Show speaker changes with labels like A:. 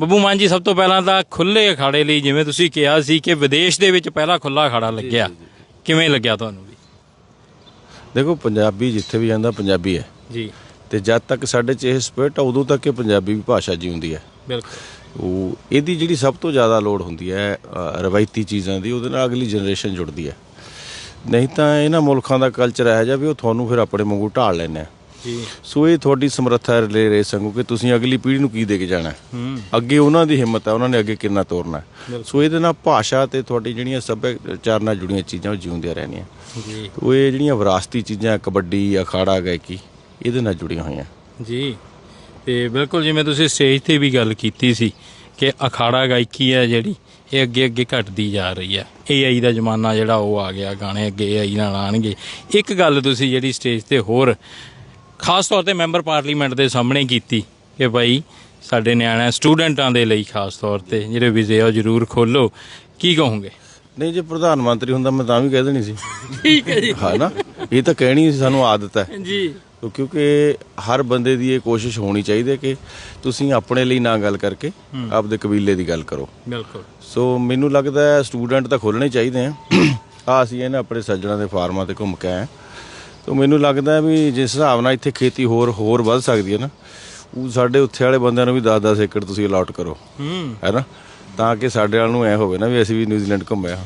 A: ਬੱਬੂ ਮਾਨ ਜੀ ਸਭ ਤੋਂ ਪਹਿਲਾਂ ਤਾਂ ਖੁੱਲੇ ਅਖਾੜੇ ਲਈ ਜਿਵੇਂ ਤੁਸੀਂ ਕਿਹਾ ਸੀ ਕਿ ਵਿਦੇਸ਼ ਦੇ ਵਿੱਚ ਪਹਿਲਾ ਖੁੱਲਾ ਅਖਾੜਾ ਲੱਗਿਆ। ਕਿਵੇਂ ਲੱਗਿਆ ਤੁਹਾਨੂੰ ਵੀ?
B: ਦੇਖੋ ਪੰਜਾਬੀ ਜਿੱਥੇ ਵੀ ਜਾਂਦਾ ਪੰਜਾਬੀ ਹੈ।
A: ਜੀ।
B: ਤੇ ਜਦ ਤੱਕ ਸਾਡੇ 'ਚ ਇਹ ਸਪਿਰਟ ਆ ਉਦੋਂ ਤੱਕ ਇਹ ਪੰਜਾਬੀ ਵੀ ਭਾਸ਼ਾ ਜਿਉਂਦੀ ਹੈ।
A: ਬਿਲਕੁਲ।
B: ਉਹ ਇਹਦੀ ਜਿਹੜੀ ਸਭ ਤੋਂ ਜ਼ਿਆਦਾ ਲੋੜ ਹੁੰਦੀ ਹੈ ਰਵਾਇਤੀ ਚੀਜ਼ਾਂ ਦੀ ਉਹਦੇ ਨਾਲ ਅਗਲੀ ਜਨਰੇਸ਼ਨ ਜੁੜਦੀ ਹੈ। ਨਹੀਂ ਤਾਂ ਇਹਨਾਂ ਮੁਲਕਾਂ ਦਾ ਕਲਚਰ ਇਹੋ ਜਿਹਾ ਵੀ ਉਹ ਤੁਹਾਨੂੰ ਫਿਰ ਆਪਣੇ ਵਾਂਗੂ ਢਾਲ ਆ।
A: ਜੀ।
B: ਸੋ ਇਹ ਤੁਹਾਡੀ ਸਮਰੱਥਾ ਰਿਲੇ ਰੇ ਸੰਗੂ ਕਿ ਤੁਸੀਂ ਅਗਲੀ ਪੀੜ੍ਹੀ ਨੂੰ ਕੀ ਦੇ ਕੇ ਜਾਣਾ ਅੱਗੇ ਉਹਨਾਂ ਦੀ ਹਿੰਮਤ ਹੈ ਉਹਨਾਂ ਨੇ ਅੱਗੇ ਕਿੰਨਾ ਤੋਰਨਾ। ਸੋ ਇਹਦੇ ਨਾਲ ਭਾਸ਼ਾ ਤੇ ਤੁਹਾਡੀ ਜਿਹੜੀਆਂ ਸੱਭਿਆਚਾਰ ਨਾਲ ਜੁੜੀਆਂ ਚੀਜ਼ਾਂ ਉਹ ਜਿਉਂਦੀਆਂ ਰਹਿਣੀਆਂ।
A: ਜੀ।
B: ਉਹ ਇਹ ਜਿਹੜੀਆਂ ਵਿਰਾਸਤੀ ਚੀਜ਼ਾਂ ਕਬੱਡੀ ਅਖਾੜਾ ਗਾਇਕੀ ਇਹਦੇ ਨਾਲ ਜੁੜੀਆਂ ਹੋਈਆਂ।
A: ਜੀ। ਤੇ ਬਿਲਕੁਲ ਜਿਵੇਂ ਤੁਸੀਂ ਸਟੇਜ ਤੇ ਵੀ ਗੱਲ ਕੀਤੀ ਸੀ ਕਿ ਅਖਾੜਾ ਗਾਇਕੀ ਹੈ ਜਿਹੜੀ ਇਹ ਅੱਗੇ ਅੱਗੇ ਘਟਦੀ ਜਾ ਰਹੀ ਹੈ। AI ਦਾ ਜ਼ਮਾਨਾ ਜਿਹੜਾ ਉਹ ਆ ਗਿਆ ਗਾਣੇ ਅੱਗੇ AI ਨਾਲ ਆਣਗੇ ਇੱਕ ਗੱਲ ਤੁਸੀਂ ਜਿਹੜੀ ਸਟੇਜ ਤੇ ਹੋਰ ਖਾਸ ਤੌਰ ਤੇ ਮੈਂਬਰ ਪਾਰਲੀਮੈਂਟ ਦੇ ਸਾਹਮਣੇ ਕੀਤੀ ਕਿ ਭਾਈ ਸਾਡੇ ਨਿਆਣਿਆਂ ਸਟੂਡੈਂਟਾਂ ਦੇ ਲਈ ਖਾਸ ਤੌਰ ਤੇ ਜਿਹੜੇ ਵੀਜ਼ੇ ਆ ਉਹ ਜ਼ਰੂਰ ਖੋਲੋ। ਕੀ ਕਹੋਗੇ?
B: ਨਹੀਂ ਜੇ ਪ੍ਰਧਾਨ ਮੰਤਰੀ ਹੁੰਦਾ ਮੈਂ ਤਾਂ ਵੀ ਕਹਿ ਦੇਣੀ ਸੀ।
A: ਠੀਕ ਹੈ ਜੀ।
B: ਹਾਂ ਨਾ ਇਹ ਤਾਂ ਕਹਿਣੀ ਸੀ ਸਾਨੂੰ ਆਦਤ ਹੈ।
A: ਜੀ।
B: ਕਿਉਂਕਿ ਹਰ ਬੰਦੇ ਦੀ ਇਹ ਕੋਸ਼ਿਸ਼ ਹੋਣੀ ਚਾਹੀਦੀ ਹੈ ਕਿ ਤੁਸੀਂ ਆਪਣੇ ਲਈ ਨਾ ਗੱਲ ਕਰਕੇ ਆਪਦੇ ਕਬੀਲੇ ਦੀ ਗੱਲ ਕਰੋ।
A: ਬਿਲਕੁਲ।
B: ਸੋ ਮੈਨੂੰ ਲੱਗਦਾ ਹੈ ਸਟੂਡੈਂਟ ਤਾਂ ਖੋਲਣੇ ਚਾਹੀਦੇ ਆ। ਆ ਅਸੀਂ ਇਹਨਾਂ ਆਪਣੇ ਸੱਜਣਾ ਦੇ ਫਾਰਮਾਂ ਤੇ ਘੁੰਮ ਕੇ ਆਏ। ਤਾਂ ਮੈਨੂੰ ਲੱਗਦਾ ਵੀ ਜਿਸ ਹਿਸਾਬ ਨਾਲ ਇੱਥੇ ਖੇਤੀ ਹੋਰ ਹੋਰ ਵੱਧ ਸਕਦੀ ਹੈ ਨਾ ਉਹ ਸਾਡੇ ਉੱਥੇ ਵਾਲੇ ਬੰਦਿਆਂ ਨੂੰ ਵੀ 10-10 ਏਕੜ ਤੁਸੀਂ ਅਲਾਟ ਕਰੋ ਹੂੰ। ਨਾ? ਤਾਂ ਕਿ ਸਾਡੇ ਵਾਲ ਨੂੰ ਐ ਹੋਵੇ ਨਾ ਵੀ ਅਸੀਂ ਵੀ ਨਿਊਜ਼ੀਲੈਂਡ ਘੁੰਮਿਆ